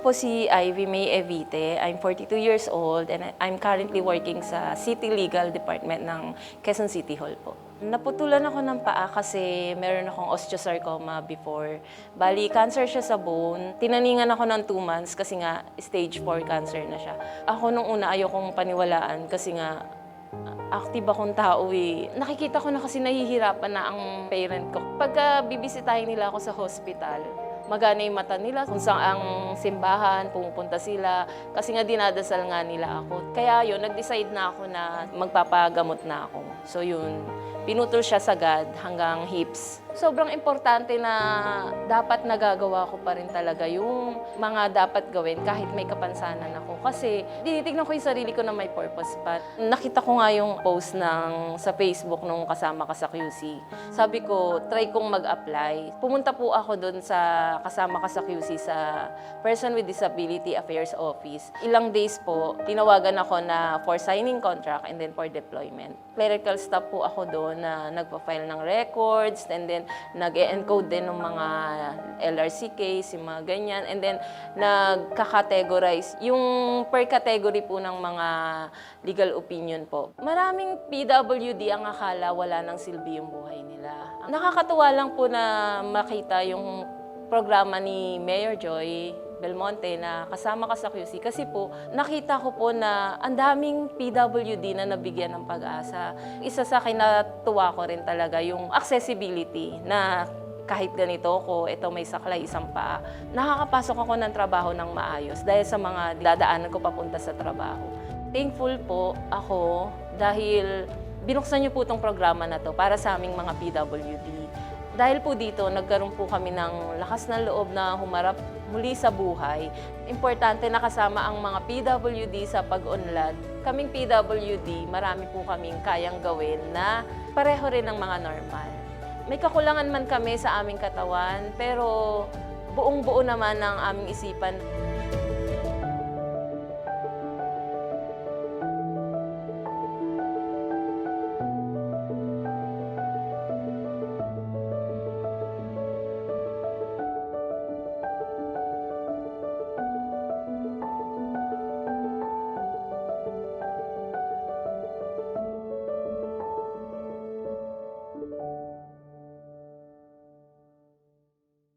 po si Ivy May Evite. I'm 42 years old and I'm currently working sa City Legal Department ng Quezon City Hall po. Naputulan ako ng paa kasi meron akong osteosarcoma before. Bali, cancer siya sa bone. Tinaningan ako ng 2 months kasi nga stage 4 cancer na siya. Ako nung una ayokong paniwalaan kasi nga active akong tao eh. Nakikita ko na kasi nahihirapan na ang parent ko. Pagka bibisitahin nila ako sa hospital, magana yung mata nila kung saan ang simbahan, pumupunta sila. Kasi nga dinadasal nga nila ako. Kaya yun, nag-decide na ako na magpapagamot na ako. So yun, pinutol siya sagad hanggang hips. Sobrang importante na dapat nagagawa ko pa rin talaga yung mga dapat gawin kahit may kapansanan ako. Kasi tinitignan ko yung sarili ko na may purpose pa. Nakita ko nga yung post ng sa Facebook nung kasama ka sa QC. Sabi ko, try kong mag-apply. Pumunta po ako doon sa kasama ka sa QC sa Person with Disability Affairs Office. Ilang days po, tinawagan ako na for signing contract and then for deployment. Clerical staff po ako doon na nagpa-file ng records and then nag-encode din ng mga LRC case, yung mga ganyan. And then nagka-categorize yung per category po ng mga legal opinion po. Maraming PWD ang akala wala nang silbi yung buhay nila. Nakakatuwa lang po na makita yung programa ni Mayor Joy Belmonte na kasama ka sa QC kasi po nakita ko po na ang daming PWD na nabigyan ng pag-asa. Isa sa kinatuwa ko rin talaga yung accessibility na kahit ganito ko, ito may saklay, isang paa, nakakapasok ako ng trabaho ng maayos dahil sa mga dadaanan ko papunta sa trabaho. Thankful po ako dahil binuksan niyo po itong programa na to para sa aming mga PWD. Dahil po dito, nagkaroon po kami ng lakas ng loob na humarap muli sa buhay. Importante na kasama ang mga PWD sa pag-unlad. Kaming PWD, marami po kaming kayang gawin na pareho rin ng mga normal. May kakulangan man kami sa aming katawan, pero buong-buo naman ang aming isipan.